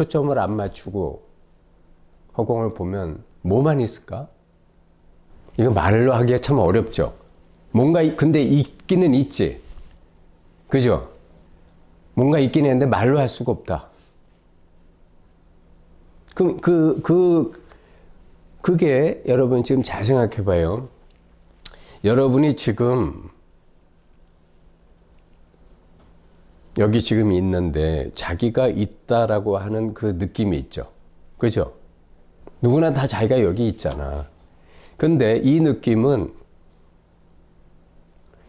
초점을 안 맞추고 허공을 보면 뭐만 있을까? 이거 말로 하기가 참 어렵죠. 뭔가 이- 근데 있기는 있지. 그죠? 뭔가 있긴 했는데 말로 할 수가 없다. 그, 그, 그, 그게 여러분 지금 잘 생각해 봐요. 여러분이 지금 여기 지금 있는데 자기가 있다라고 하는 그 느낌이 있죠. 그죠? 누구나 다 자기가 여기 있잖아. 근데 이 느낌은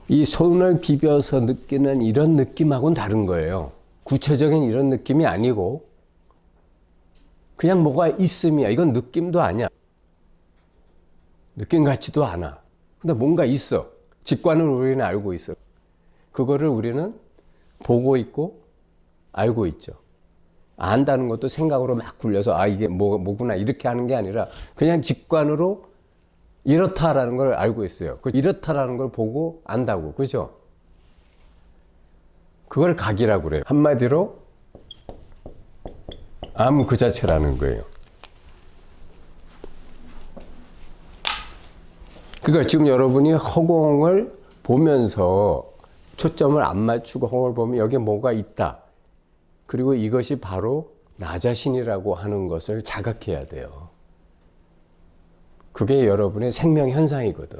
이 손을 비벼서 느끼는 이런 느낌하고는 다른 거예요. 구체적인 이런 느낌이 아니고 그냥 뭐가 있음이야. 이건 느낌도 아니야. 느낌 같지도 않아. 근데 뭔가 있어. 직관을 우리는 알고 있어. 그거를 우리는 보고 있고 알고 있죠. 안다는 것도 생각으로 막 굴려서 아 이게 뭐, 뭐구나 이렇게 하는 게 아니라 그냥 직관으로 이렇다라는 걸 알고 있어요. 그 이렇다라는 걸 보고 안다고 그죠? 그걸 각이라고 그래요. 한마디로 암 그 자체라는 거예요. 그러니까 지금 여러분이 허공을 보면서 초점을 안 맞추고 허공을 보면 여기에 뭐가 있다. 그리고 이것이 바로 나 자신이라고 하는 것을 자각해야 돼요. 그게 여러분의 생명 현상이거든.